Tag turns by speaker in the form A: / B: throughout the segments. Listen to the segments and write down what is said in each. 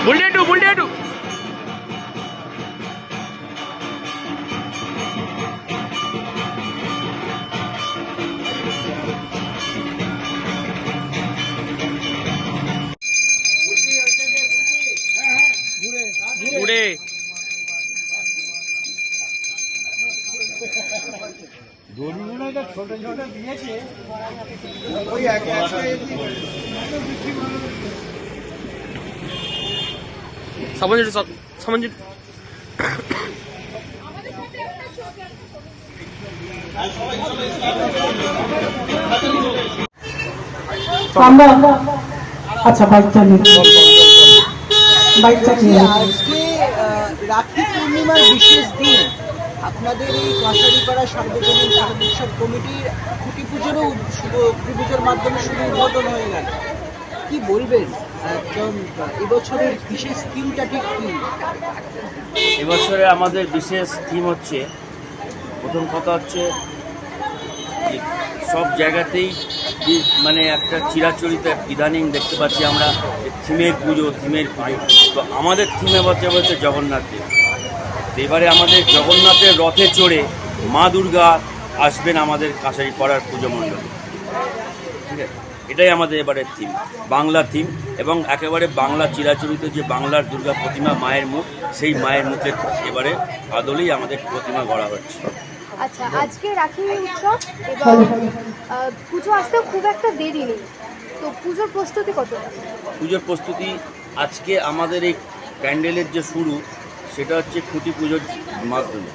A: হচ্ছে
B: উচিত বুলডেটু বুলডেটু উড়ে 사번지로 사 사 번지
C: আমরা আচ্ছা বাইক চালিয়ে বাইক চালিয়ে
A: আজকে আহ, রাখি পূর্ণিমার বিশেষ দিন। আপনাদের এই কাঁসারিপাড়া সার্বজনীন শারদ উৎসব কমিটির খুঁটি পুজোরও শুভ পুজোর মাধ্যমে শুভ উদ্বোধন হয়ে গেল। কি বলবেন?
D: এবছরে আমাদের বিশেষ থিম হচ্ছে, প্রথম কথা হচ্ছে সব জায়গাতেই মানে একটা চিরাচরিত ইদানিং দেখতে পাচ্ছি আমরা থিমের পুজো থিমের পুজো। তো আমাদের থিমে বলছে বলছে জগন্নাথ দেব। এবারে আমাদের জগন্নাথের রথে চড়ে মা দুর্গা আসবেন আমাদের কাছারি পাড়ার পুজো মণ্ডলে ঠিক আছে? এটাই আমাদের এবারে থিম বাংলা থিম এবং একেবারে বাংলা চিরাচরিত যে বাংলার দুর্গা প্রতিমা মায়ের মুখ সেই মায়ের মুখের এবারে আদলেই আমাদের প্রতিমা গড়া হচ্ছে।
E: আচ্ছা আজকে রাখি উৎসব এবং পুজো আসতেও খুব একটা দেরি নেই। তো পুজোর প্রস্তুতি কত?
D: পুজোর প্রস্তুতি আজকে আমাদের এই প্যান্ডেলের যে শুরু সেটা হচ্ছে খুঁটি পুজোর মাধ্যমে।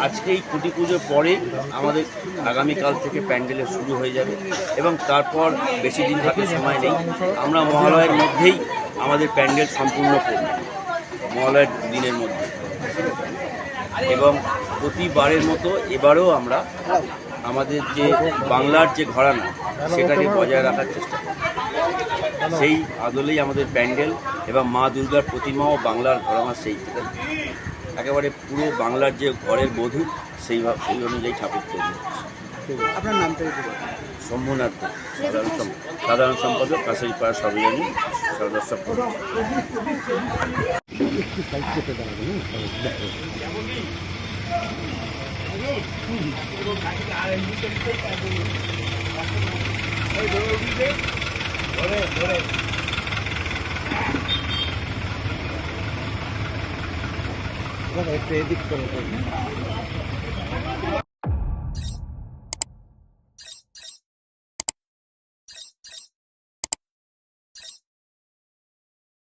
D: আজকে এই কুটি পুজোর পরে আমাদের আগামীকাল থেকে প্যান্ডেলের শুরু হয়ে যাবে এবং তারপর বেশি দিন হাতে সময় নেই। আমরা মহালয়ের মধ্যেই আমাদের প্যান্ডেল সম্পূর্ণ করব। মহালয়ের দিনের মধ্যে। এবং প্রতিবারের মতো এবারেও আমরা আমাদের যে বাংলার যে ঘরানা, সেটাকে বজায় রাখার চেষ্টা করব। সেই আদলেই আমাদের প্যান্ডেল এবং মা দুর্গার প্রতিমাও বাংলার ঘরানা সেই। একেবারে পুরো বাংলার যে ঘরের বধু সেই সেই অনুযায়ী ঠাকুর তৈরি
A: আপনার নামটা
D: শম্ভুনাথ সাধারণ সাধারণ সম্পাদক কাছারিপাড়া সবিয়ানি সরদার সম্পাদক なんかエイディクトのとおり。